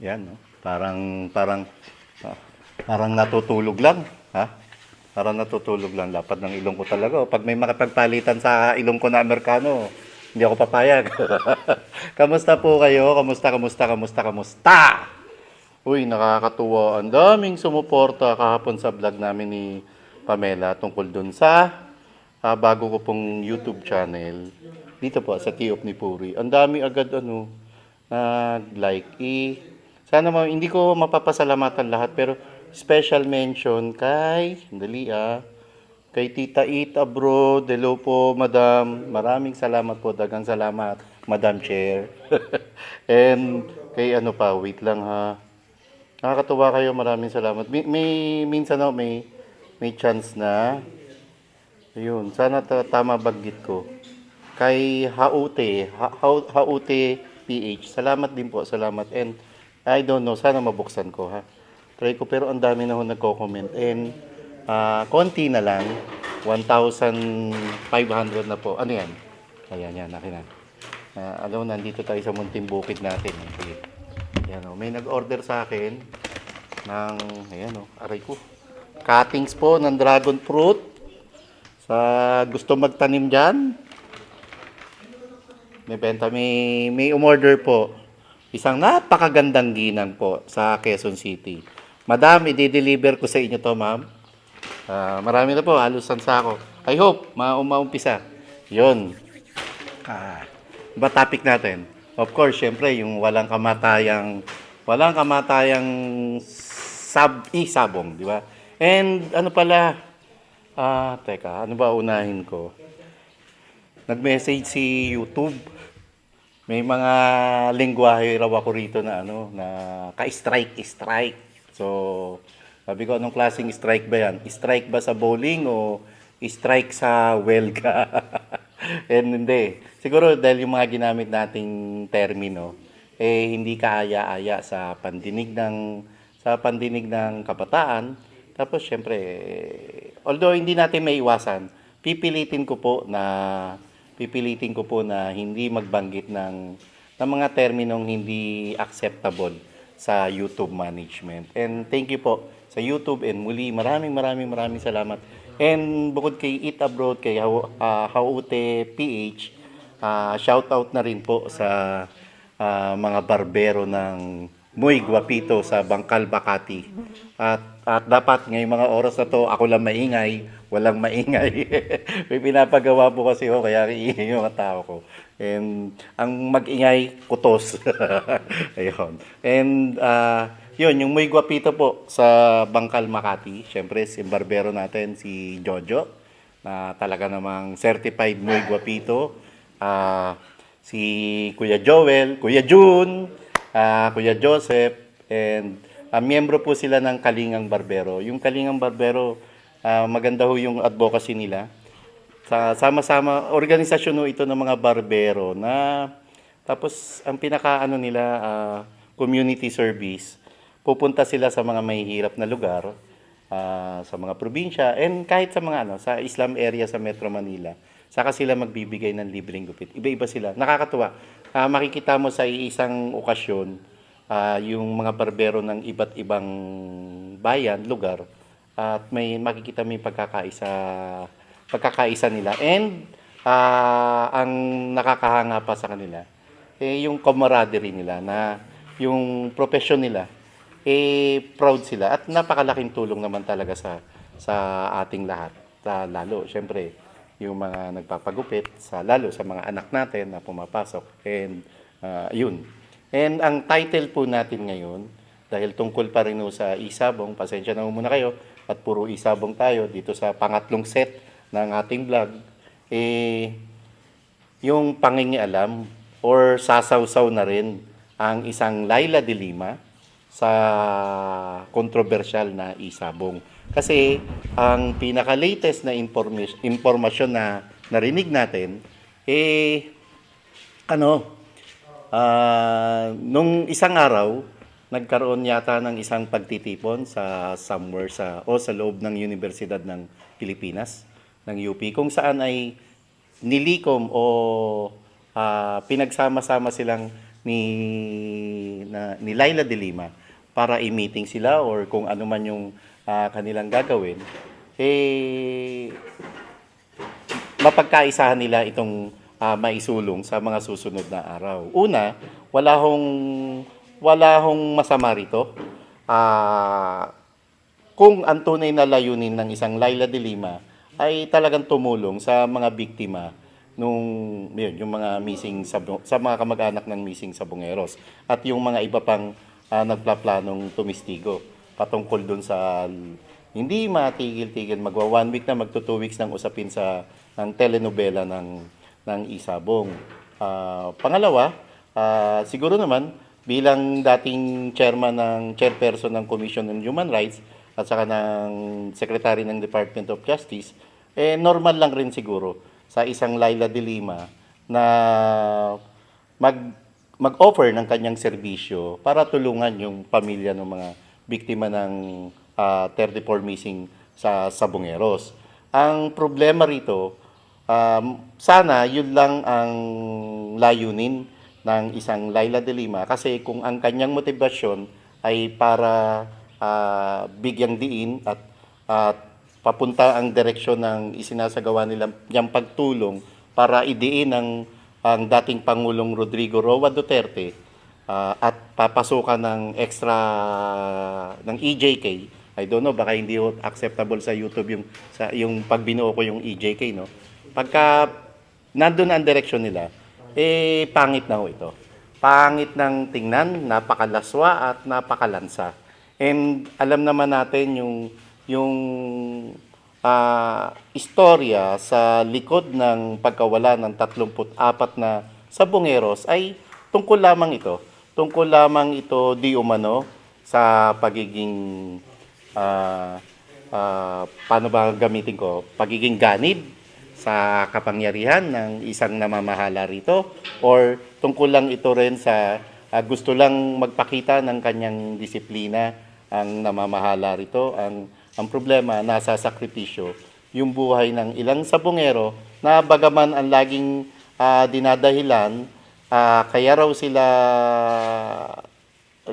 Yan, no? Parang, parang, ah, parang natutulog lang, ha? Parang natutulog lang. Lapad ng ilong ko talaga. Pag may makapagpalitan sa ilong ko na Amerikano, hindi ako papayag. kamusta po kayo? Kamusta, kamusta, kamusta, kamusta? Uy, nakakatuwa. Ang daming sumuporta kahapon sa vlog namin ni Pamela tungkol dun sa ah, bago ko pong YouTube channel. Dito po, sa Tiyop ni Puri. Ang dami agad ano, nag-like. Eh, sana ma- hindi ko mapapasalamatan lahat, pero special mention kay, dali ah, kay Tita Ita bro, hello po madam, maraming salamat po, dagang salamat, madam chair. And kay ano pa, wait lang ha. Nakakatuwa kayo, maraming salamat. May, may minsan ako may may chance na Ayun, sana ta- tama baggit ko. Kay Haute, ha- Ha- Haute PH, salamat din po, salamat. And I don't know, sana mabuksan ko ha. Try ko, pero ang dami na ho nagko-comment. And ah, konti na lang, 1,500 na po. Ano yan? Ayan, yan, akin na. Ah, alam nandito tayo sa munting bukid natin. Okay. Yan, oh. May nag-order sa akin ng, ayan o, aray ko. Cuttings po ng dragon fruit. Sa gusto magtanim dyan, may benta, may, may umorder po. Isang napakagandang ginang po sa Quezon City. Madam, i-deliver ko sa inyo to, ma'am. Ah, marami na po, halos ang sako. I hope, ma maumpisa. Yun. Ah, ba topic natin? Of course, syempre, yung walang kamatayang, walang kamatayang sab, isabong, di ba? And ano pala, ah, teka, ano ba unahin ko? Nag-message si YouTube. May mga lingwahe raw ako rito na ano, na ka-strike, strike. So, sabi ko, anong klaseng strike ba yan? Strike ba sa bowling o strike sa welga? And hindi. Siguro dahil yung mga ginamit nating termino, eh hindi kaaya-aya sa pandinig ng sa pandinig ng kabataan. Tapos syempre, eh, although hindi natin may iwasan, pipilitin ko po na pipilitin ko po na hindi magbanggit ng ng mga terminong hindi acceptable sa YouTube management. And thank you po sa YouTube and muli maraming maraming maraming salamat. And bukod kay Eat Abroad, kay ah, Haute PH, ah, shout out na rin po sa ah, mga barbero ng Muy Guapito sa Bangkal, Bakati. At, at dapat ngayong mga oras na to, ako lang maingay, walang maingay. May pinapagawa po kasi ho, kaya iingay yung tao ko. And ang mag-ingay, kutos. Ayun. And ah, yun, yung Muy Guapito po sa Bangkal, Makati. Siyempre, si barbero natin, si Jojo, na talaga namang certified Muy Guapito. Ah, si Kuya Joel, Kuya June, ah, Kuya Joseph, and ah, miyembro po sila ng Kalingang Barbero. Yung Kalingang Barbero, ah, maganda ho yung advocacy nila. Sa sama-sama organisasyon ho ito ng mga barbero na tapos ang pinaka ano nila ah, community service. Pupunta sila sa mga mahihirap na lugar, ah, sa mga probinsya and kahit sa mga ano sa Islam area sa Metro Manila. Saka sila magbibigay ng libreng gupit. Iba-iba sila. Nakakatuwa. Ah, makikita mo sa isang okasyon ah, yung mga barbero ng iba't ibang bayan, lugar at may makikita mo yung pagkakaisa pagkakaisa nila. And ah, ang nakakahanga pa sa kanila eh yung camaraderie nila na yung profession nila eh proud sila. At napakalaking tulong naman talaga sa sa ating lahat. Sa lalo syempre yung mga nagpapagupit sa lalo sa mga anak natin na pumapasok. And ah, yun. And ang title po natin ngayon dahil tungkol pa rin sa isabong pasensya na muna kayo at puro isabong tayo dito sa pangatlong set ng ating vlog eh yung pangingialam or sasawsaw na rin ang isang Laila de Lima sa kontrobersyal na isabong. Kasi ang pinaka-latest na informis- impormasyon na narinig natin, eh, ano, ah, nung isang araw, nagkaroon yata ng isang pagtitipon sa somewhere sa o sa loob ng Universidad ng Pilipinas ng UP kung saan ay nilikom o ah, pinagsama-sama silang ni na, ni Laila de Lima para i-meeting sila or kung ano man yung ah, kanilang gagawin eh mapagkaisahan nila itong ah, maisulong sa mga susunod na araw. Una, wala hong wala hong masama rito. Ah, kung ang tunay na layunin ng isang Laila de Lima ay talagang tumulong sa mga biktima nung yun, yung mga missing sa, sa mga kamag-anak ng missing sa Bungeros at yung mga iba pang ah, nagplaplanong tumistigo patungkol dun sa hindi matigil-tigil magwa one week na magto two weeks ng usapin sa ng telenovela ng ng Isabong. Ah, pangalawa, ah, siguro naman bilang dating chairman ng chairperson ng Commission on Human Rights at saka ng secretary ng Department of Justice, eh normal lang rin siguro sa isang Laila de Lima na mag mag-offer ng kanyang serbisyo para tulungan yung pamilya ng mga biktima ng ah, 34 missing sa Sabongeros. Ang problema rito, um, sana yun lang ang layunin ng isang Laila de Lima kasi kung ang kanyang motibasyon ay para ah, bigyang diin at at papunta ang direksyon ng isinasagawa nilang niyang pagtulong para idiin ang ang dating Pangulong Rodrigo Roa Duterte ah, at papasukan ng extra ng EJK. I don't know baka hindi acceptable sa YouTube yung sa yung pagbinuo ko yung EJK no. Pagka nandun ang direksyon nila, eh pangit na ho ito. Pangit ng tingnan, napakalaswa at napakalansa. And alam naman natin yung yung ah, istorya sa likod ng pagkawala ng 34 na sabongeros ay tungkol lamang ito. Tungkol lamang ito di umano sa pagiging ah, ah, paano ba gamitin ko? Pagiging ganid sa kapangyarihan ng isang namamahala rito or tungkol lang ito rin sa ah, gusto lang magpakita ng kanyang disiplina ang namamahala rito ang ang problema nasa sakripisyo yung buhay ng ilang sabongero na bagaman ang laging ah, dinadahilan ah, kaya raw sila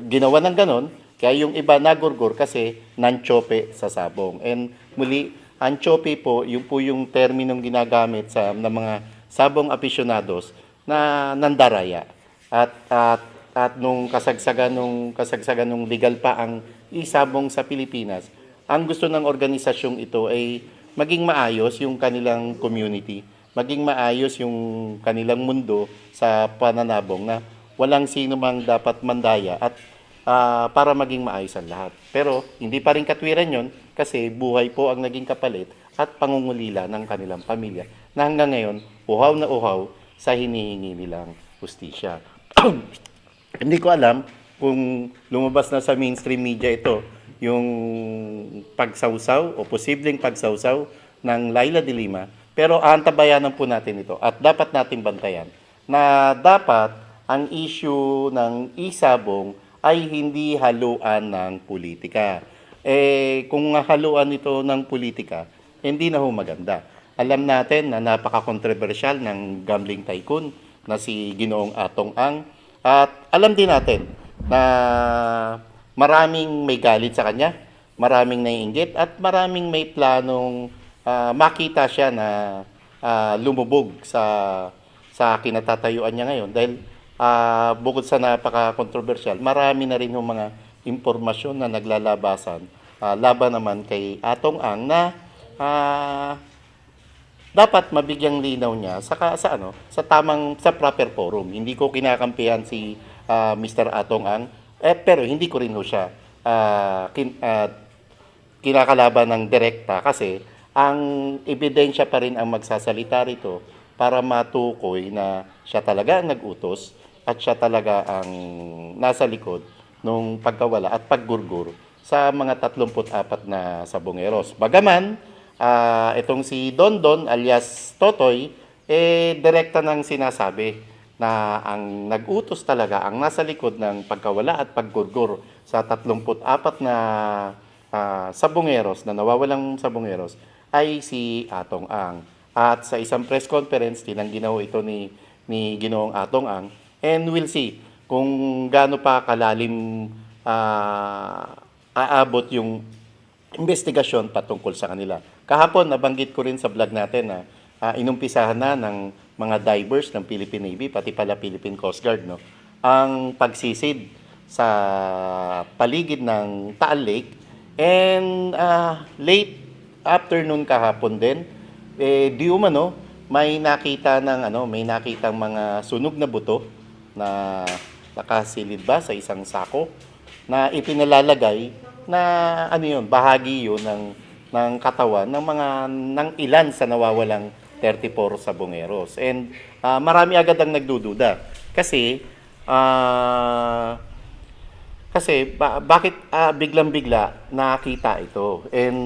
ginawa ng ganon, kaya yung iba nagurgur kasi nanchope sa sabong. And muli, ang chope po, yung po yung terminong ginagamit sa ng mga sabong aficionados na nandaraya. At at at nung kasagsagan nung kasagsagan nung legal pa ang isabong sa Pilipinas, ang gusto ng organisasyong ito ay maging maayos yung kanilang community, maging maayos yung kanilang mundo sa pananabong na walang sino mang dapat mandaya at ah, para maging maayos ang lahat. Pero hindi pa rin katwiran yon kasi buhay po ang naging kapalit at pangungulila ng kanilang pamilya na hanggang ngayon uhaw na uhaw sa hinihingi nilang hustisya. Hindi ko alam kung lumabas na sa mainstream media ito yung pagsawsaw o posibleng pagsawsaw ng Laila de Lima. Pero aantabayanan po natin ito at dapat nating bantayan na dapat ang issue ng isabong ay hindi haluan ng politika. Eh, kung haluan ito ng politika, hindi na ho maganda. Alam natin na napaka-controversial ng gambling tycoon na si Ginoong Atong Ang at alam din natin na maraming may galit sa kanya, maraming naiinggit at maraming may planong ah, makita siya na ah, lumubog sa sa kinatatayuan niya ngayon dahil ah, bukod sa napaka-controversial, marami na rin yung mga impormasyon na naglalabasan ah, laban naman kay Atong Ang na ah, dapat mabigyang linaw niya sa sa ano sa tamang sa proper forum hindi ko kinakampihan si ah, Mr. Atong Ang eh, pero hindi ko rin ho siya ah, kin, ah, kinakalaban ng direkta kasi ang ebidensya pa rin ang magsasalita rito para matukoy na siya talaga ang nag-utos at siya talaga ang nasa likod nung pagkawala at paggurgur sa mga 34 na sabongeros. Bagaman, ah, itong si Don Don alias Totoy, eh, direkta nang sinasabi na ang nag-utos talaga, ang nasa likod ng pagkawala at paggurgur sa 34 na ah, sabongeros, na nawawalang sabongeros, ay si Atong Ang. At sa isang press conference, tinanggi na ho ito ni, ni Ginoong Atong Ang. And we'll see kung gaano pa kalalim ah, aabot yung investigasyon patungkol sa kanila. Kahapon, nabanggit ko rin sa vlog natin na ah, inumpisahan na ng mga divers ng Philippine Navy, pati pala Philippine Coast Guard, no, ang pagsisid sa paligid ng Taal Lake. And ah, late afternoon kahapon din, eh, di umano, may nakita ng ano, may nakitang mga sunog na buto na nakasilid ba sa isang sako na ipinalalagay na ano yun, bahagi yun ng ng katawan ng mga ng ilan sa nawawalang 34 sabongeros. And ah, marami agad ang nagdududa kasi ah kasi ba- bakit ah, biglang-bigla nakita ito? And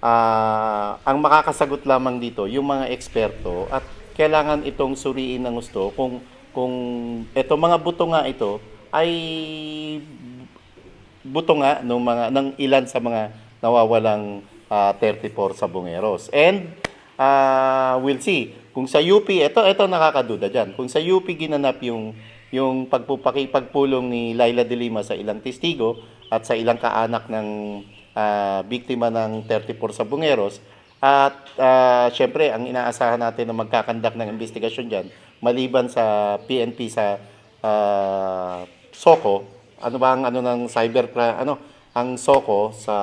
ah, ang makakasagot lamang dito yung mga eksperto at kailangan itong suriin ng gusto kung kung ito mga buto nga ito ay buto nga ng mga ng ilan sa mga nawawalang ah, 34 sabongeros. And ah, we'll see kung sa UP ito ito nakakaduda diyan. Kung sa UP ginanap yung yung pagpupakipagpulong ni Laila de Lima sa ilang testigo at sa ilang kaanak ng ah, biktima ng 34 sabongeros at ah, syempre ang inaasahan natin na magkakandak ng investigasyon diyan maliban sa PNP sa ah, SOCO ano ba ang ano ng cyber ano ang SOCO sa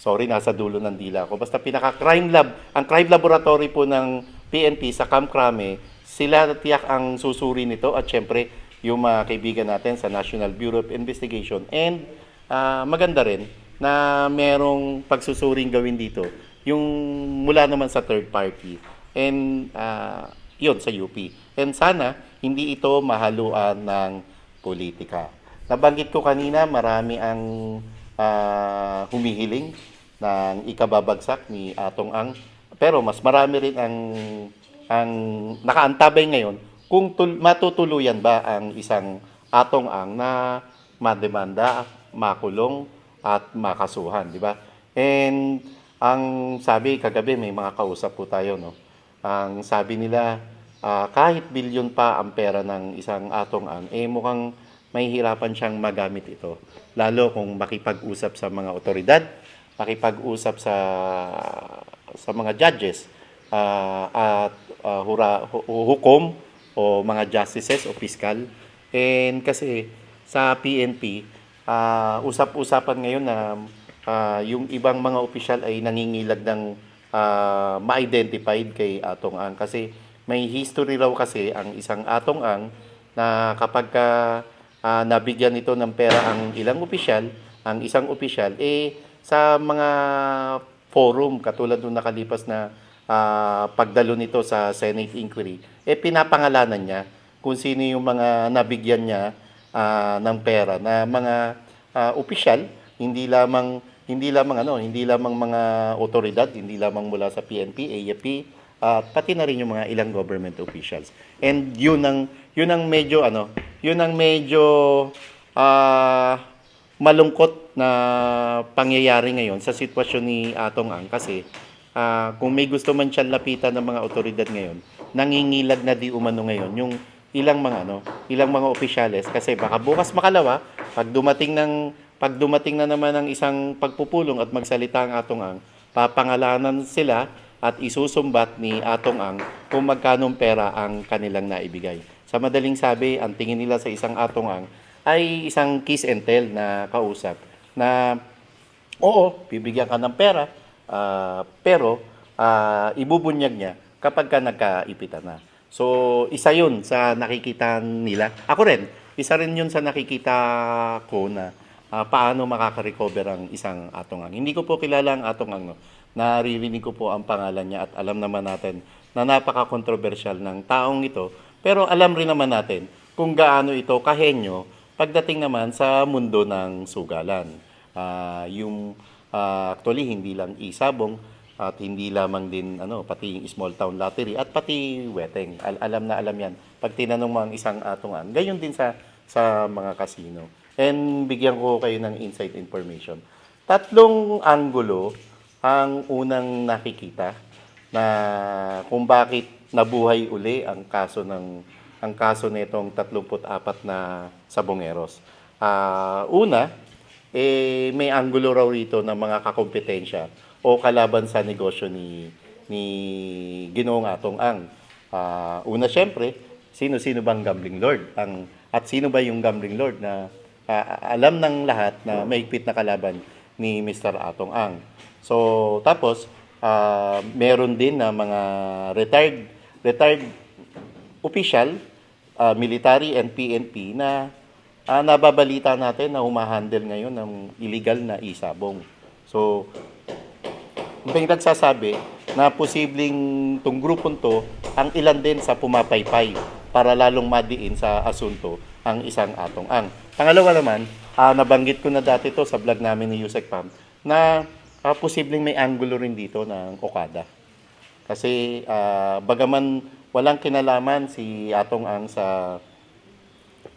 sorry nasa dulo ng dila ko. Basta pinaka crime lab ang crime laboratory po ng PNP sa Camp Crame sila tiyak ang susuri nito at syempre yung mga kaibigan natin sa National Bureau of Investigation. And ah, maganda rin na merong pagsusuring gawin dito yung mula naman sa third party and ah, yun sa UP and sana hindi ito mahaluan ng politika Nabanggit ko kanina, marami ang ah, humihiling ng ikababagsak ni Atong Ang. Pero mas marami rin ang ang nakaantabay ngayon kung tul- matutuluyan ba ang isang Atong Ang na mademanda, makulong at makasuhan, di ba? And ang sabi kagabi may mga kausap po tayo, no. Ang sabi nila ah, kahit bilyon pa ang pera ng isang Atong Ang, eh mukhang mahihirapan siyang magamit ito. Lalo kung makipag-usap sa mga otoridad, makipag-usap sa sa mga judges ah, at ah, hura, hu- hukom o mga justices o fiscal. And kasi sa PNP, ah, usap-usapan ngayon na ah, yung ibang mga opisyal ay nangingilag ng ah, ma-identified kay Atong Ang kasi may history raw kasi ang isang Atong Ang na kapag ka ah, nabigyan ito ng pera ang ilang opisyal, ang isang opisyal, eh sa mga forum katulad nung nakalipas na ah, pagdalo nito sa Senate inquiry, eh pinapangalanan niya kung sino yung mga nabigyan niya ah, ng pera na mga ah, opisyal, hindi lamang hindi lamang ano, hindi lamang mga otoridad, hindi lamang mula sa PNP, AFP, at pati na rin yung mga ilang government officials. And yun ang yun ang medyo ano, yun ang medyo ah malungkot na pangyayari ngayon sa sitwasyon ni Atong Ang kasi ah, kung may gusto man siyang lapitan ng mga otoridad ngayon, nangingilag na di umano ngayon yung ilang mga ano, ilang mga opisyales kasi baka bukas makalawa pag dumating ng pag dumating na naman ang isang pagpupulong at magsalita ang Atong Ang, papangalanan sila at isusumbat ni Atong Ang kung magkano pera ang kanilang naibigay. Sa madaling sabi, ang tingin nila sa isang Atong Ang ay isang kiss and tell na kausap na oo, bibigyan ka ng pera, ah, pero ah, ibubunyag niya kapag ka nagkaipitan na. So, isa yun sa nakikita nila. Ako rin, isa rin yun sa nakikita ko na ah, paano makaka-recover ang isang atongang. Hindi ko po kilala ang atongang. No? Naririnig ko po ang pangalan niya at alam naman natin na napaka-controversial ng taong ito. Pero alam rin naman natin kung gaano ito kahenyo pagdating naman sa mundo ng sugalan. Ah, yung ah, actually hindi lang isabong at hindi lamang din ano pati yung small town lottery at pati weteng. Al- alam na alam 'yan. Pag tinanong mo ang isang atungan, gayon din sa sa mga casino. And bigyan ko kayo ng inside information. Tatlong anggulo ang unang nakikita na kung bakit nabuhay uli ang kaso ng ang kaso nitong 34 na sabongeros. Ah, una, eh, may anggulo raw rito ng mga kakompetensya o kalaban sa negosyo ni ni Ginoong Atong Ang. Ah, una siyempre, sino-sino bang gambling lord? Ang at sino ba yung gambling lord na ah, alam ng lahat na mahigpit na kalaban ni Mr. Atong Ang. So, tapos ah, meron din na mga retired retired official, ah, military and PNP na ah, nababalita natin na humahandle ngayon ng illegal na isabong. So, may nagsasabi na posibleng tong grupong to ang ilan din sa pumapaypay para lalong madiin sa asunto ang isang atong ang. Pangalawa naman, ah, nabanggit ko na dati to sa vlog namin ni Yusek Pam na ah, posibleng may angulo rin dito ng Okada. Kasi ah, bagaman walang kinalaman si Atong Ang sa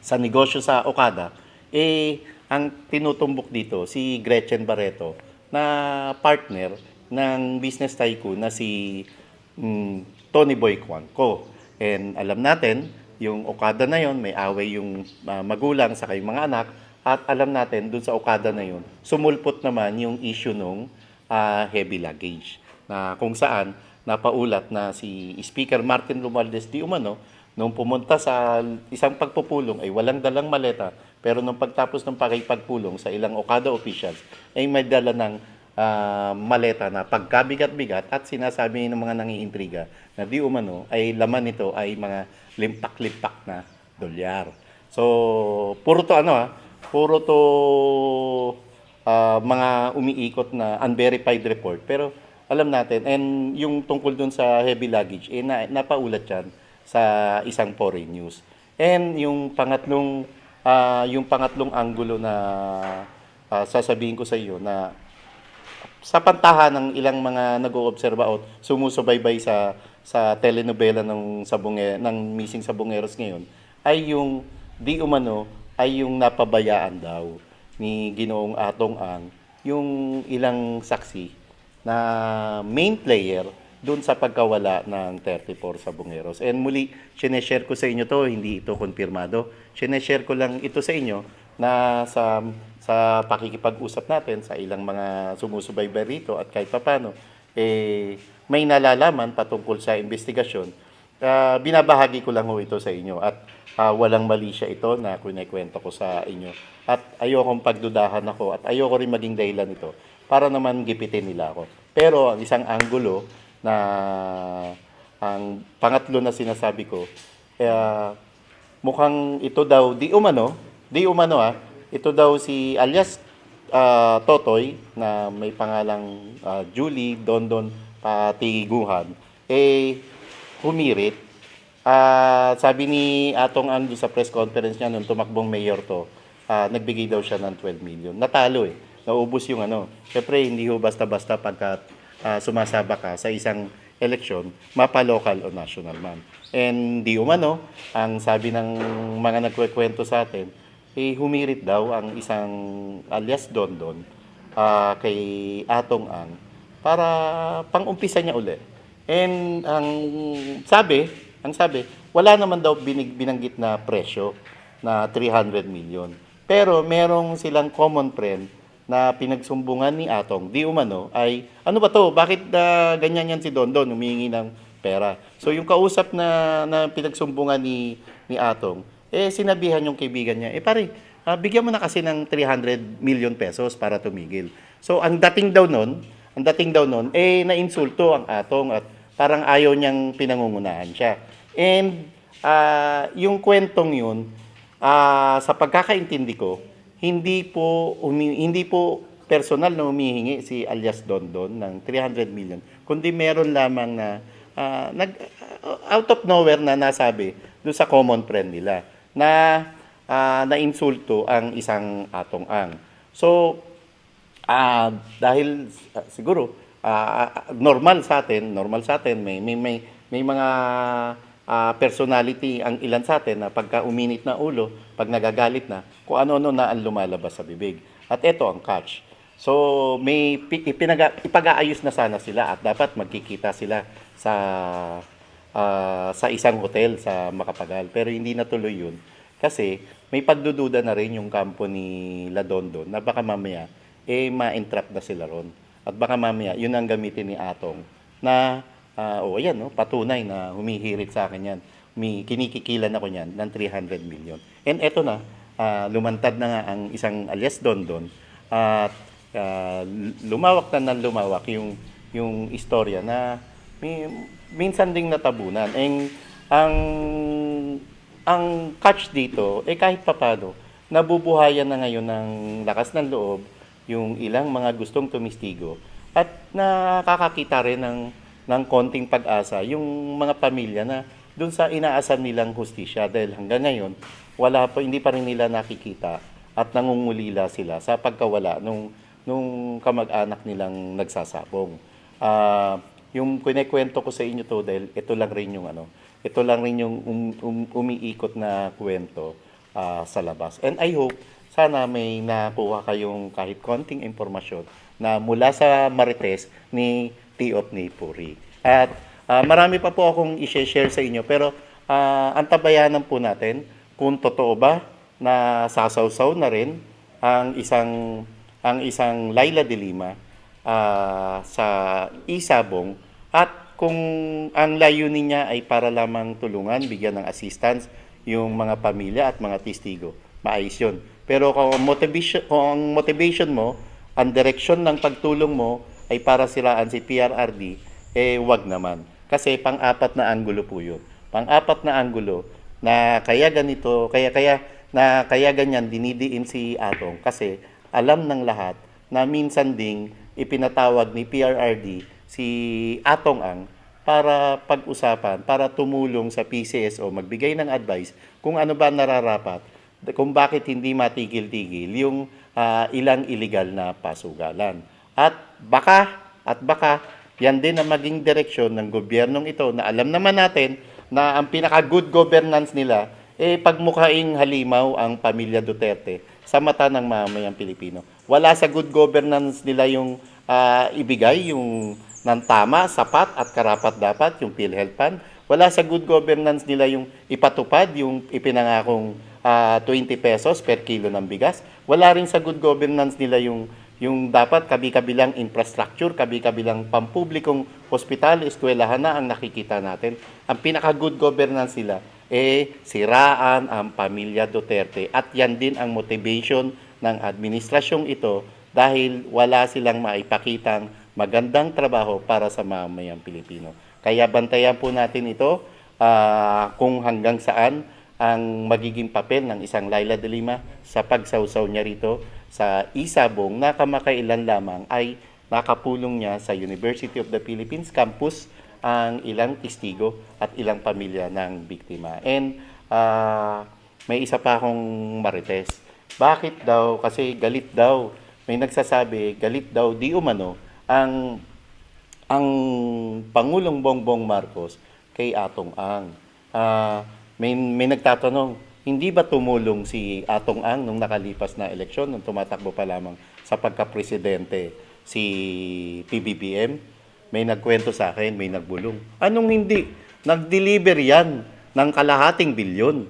sa negosyo sa Okada, eh ang tinutumbok dito si Gretchen Barreto na partner ng business tycoon na si mm, Tony Boy Cuanco. And alam natin, yung Okada na yon may away yung ah, magulang sa kayong mga anak at alam natin dun sa Okada na yon sumulpot naman yung issue nung ah, heavy luggage na kung saan napaulat na si Speaker Martin Romualdez di umano nung pumunta sa isang pagpupulong ay walang dalang maleta pero nung pagtapos ng pakipagpulong sa ilang Okada officials ay may dala ng ah, maleta na pagkabigat-bigat at sinasabi ng mga nangiintriga na di umano ay laman nito ay mga limpak-limpak na dolyar. So, puro to ano ah, puro to ah, mga umiikot na unverified report pero alam natin and yung tungkol dun sa heavy luggage eh na, napaulat yan sa isang foreign news. And yung pangatlong ah, yung pangatlong anggulo na ah, sasabihin ko sa iyo na sa pantahan ng ilang mga nag-oobserba o sumusubaybay sa sa telenovela ng sabunge ng missing sabungeros ngayon ay yung di umano ay yung napabayaan daw ni Ginoong Atong Ang yung ilang saksi na main player doon sa pagkawala ng 34 sabungeros. And muli, sineshare ko sa inyo to, hindi ito konfirmado. Sineshare ko lang ito sa inyo na sa sa pakikipag-usap natin sa ilang mga sumusubaybay rito at kahit papano, eh, may nalalaman patungkol sa investigasyon. Ah, binabahagi ko lang ho ito sa inyo at ah, walang mali siya ito na kunikwento ko sa inyo. At ayokong pagdudahan ako at ayoko rin maging dahilan ito para naman gipitin nila ako. Pero ang isang anggulo na ang pangatlo na sinasabi ko, eh, mukhang ito daw, di umano, di umano ah, ito daw si alias ah, Totoy na may pangalang ah, Julie Dondon Patiguhan, eh, humirit. Ah, sabi ni Atong Ang sa press conference niya nung tumakbong mayor to, ah, nagbigay daw siya ng 12 million. Natalo eh. Naubos yung ano. Siyempre, hindi ho basta-basta pagka ah, sumasaba ka sa isang eleksyon, mapa-local o national man. And di umano, ang sabi ng mga nagkwekwento sa atin, eh, humirit daw ang isang alias Dondon ah, kay Atong Ang para pang-umpisa niya uli. And ang sabi, ang sabi, wala naman daw binig, binanggit na presyo na 300 million. Pero merong silang common friend na pinagsumbungan ni Atong, di umano, ay ano ba to? Bakit ah, ganyan yan si Dondon, humingi ng pera? So yung kausap na, na pinagsumbungan ni, ni Atong, eh sinabihan yung kaibigan niya, eh pare, ah, bigyan mo na kasi ng 300 million pesos para tumigil. So ang dating daw nun, ang dating daw nun, eh nainsulto ang Atong at parang ayaw niyang pinangungunahan siya. And ah, yung kwentong yun, ah, sa pagkakaintindi ko, hindi po umi- hindi po personal na humihingi si alias Dondon ng 300 million, kundi meron lamang na ah, nag ah, out of nowhere na nasabi doon sa common friend nila na ah, nainsulto ang isang atong ang. So Ah, dahil ah, siguro ah, normal sa atin, normal sa atin may may may, may mga ah, personality ang ilan sa atin na pagka uminit na ulo, pag nagagalit na, kung ano-ano na ang lumalabas sa bibig. At ito ang catch. So, may pi- ipinaga, ipag-aayos na sana sila at dapat magkikita sila sa ah, sa isang hotel sa Makapagal. Pero hindi natuloy yun kasi may pagdududa na rin yung kampo ni Ladondo na baka mamaya eh ma-entrap na sila ron. At baka mamaya yun ang gamitin ni Atong na ah, oh ayan no, patunay na humihirit sa akin yan. Humi, kinikikilan ako niyan ng 300 million. And eto na, ah, lumantad na nga ang isang alias Dondon at ah, lumawak na ng lumawak yung yung istorya na may, minsan ding natabunan. And ang ang catch dito, eh kahit papano, nabubuhayan na ngayon ng lakas ng loob yung ilang mga gustong tumistigo at nakakakita rin ng, ng konting pag-asa yung mga pamilya na dun sa inaasam nilang hustisya dahil hanggang ngayon wala pa hindi pa rin nila nakikita at nangungulila sila sa pagkawala nung nung kamag-anak nilang nagsasabong. Ah, yung kinekwento ko sa inyo to dahil ito lang rin yung ano, ito lang rin yung um- um- umiikot na kwento ah, sa labas. And I hope sana may nakuha kayong kahit konting impormasyon na mula sa Marites ni Tiot ni Puri. At ah, marami pa po akong i-share sa inyo pero ah, antabayanan po natin kung totoo ba na sasawsaw na rin ang isang ang isang Laila de Lima ah, sa Isabong at kung ang layunin niya ay para lamang tulungan, bigyan ng assistance yung mga pamilya at mga testigo, maayos yun. Pero kung motivation, kung ang motivation mo, ang direksyon ng pagtulong mo ay para siraan si PRRD, eh wag naman. Kasi pang-apat na anggulo po yun. Pang-apat na anggulo na kaya ganito, kaya kaya na kaya ganyan dinidiin si Atong kasi alam ng lahat na minsan ding ipinatawag ni PRRD si Atong Ang para pag-usapan, para tumulong sa PCSO, magbigay ng advice kung ano ba nararapat, kung bakit hindi matigil-tigil yung ah, ilang illegal na pasugalan. At baka, at baka, yan din ang maging direksyon ng gobyernong ito na alam naman natin na ang pinaka-good governance nila, eh pagmukhaing halimaw ang pamilya Duterte sa mata ng mamayang Pilipino. Wala sa good governance nila yung ah, ibigay, yung ng tama, sapat at karapat dapat, yung PhilHealth Fund. Wala sa good governance nila yung ipatupad, yung ipinangakong ah, 20 pesos per kilo ng bigas. Wala rin sa good governance nila yung yung dapat kabi-kabilang infrastructure, kabi-kabilang pampublikong hospital, eskwelahan na ang nakikita natin. Ang pinaka-good governance nila, eh, siraan ang pamilya Duterte. At yan din ang motivation ng administrasyong ito dahil wala silang maipakitang magandang trabaho para sa mamayang Pilipino. Kaya bantayan po natin ito ah, kung hanggang saan ang magiging papel ng isang Laila de Lima sa pagsawsaw niya rito sa Isabong na kamakailan lamang ay nakapulong niya sa University of the Philippines campus ang ilang testigo at ilang pamilya ng biktima. And ah, may isa pa akong marites. Bakit daw? Kasi galit daw. May nagsasabi, galit daw di umano ang ang Pangulong Bongbong Marcos kay Atong Ang. Ah, may, may nagtatanong, hindi ba tumulong si Atong Ang nung nakalipas na eleksyon, nung tumatakbo pa lamang sa pagka-presidente si PBBM? May nagkwento sa akin, may nagbulong. Anong hindi? Nag-deliver yan ng kalahating bilyon.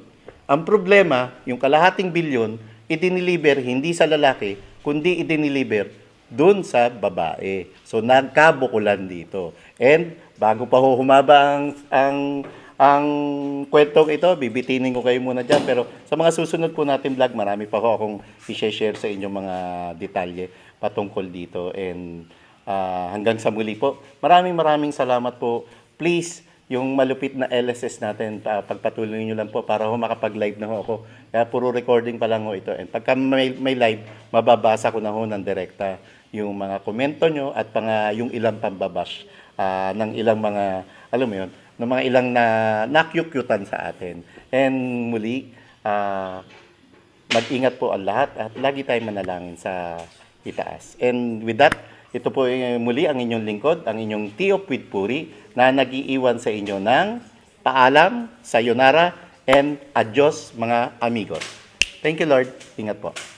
Ang problema, yung kalahating bilyon, idiniliver hindi sa lalaki, kundi idiniliver doon sa babae. So nagkabukulan dito. And bago pa humaba ang ang ang kwentong ito, bibitinin ko kayo muna dyan. Pero sa mga susunod po natin vlog, marami pa ho akong i-share sa inyong mga detalye patungkol dito. And ah, hanggang sa muli po, maraming maraming salamat po. Please, yung malupit na LSS natin, pa- pagpatuloy nyo lang po para ho makapag-live na ho ako. Kaya puro recording pa lang ho ito. And pagka may, may live, mababasa ko na ho ng direkta yung mga komento nyo at pang, yung ilang pambabash ah, ng ilang mga, alam mo yun, ng mga ilang na nakyukyutan sa atin. And muli, ah, mag-ingat po ang lahat at lagi tayong manalangin sa itaas. And with that, ito po yung muli ang inyong lingkod, ang inyong Tio Puri na nagiiwan sa inyo ng paalam, sayonara, and adios mga amigos. Thank you Lord. Ingat po.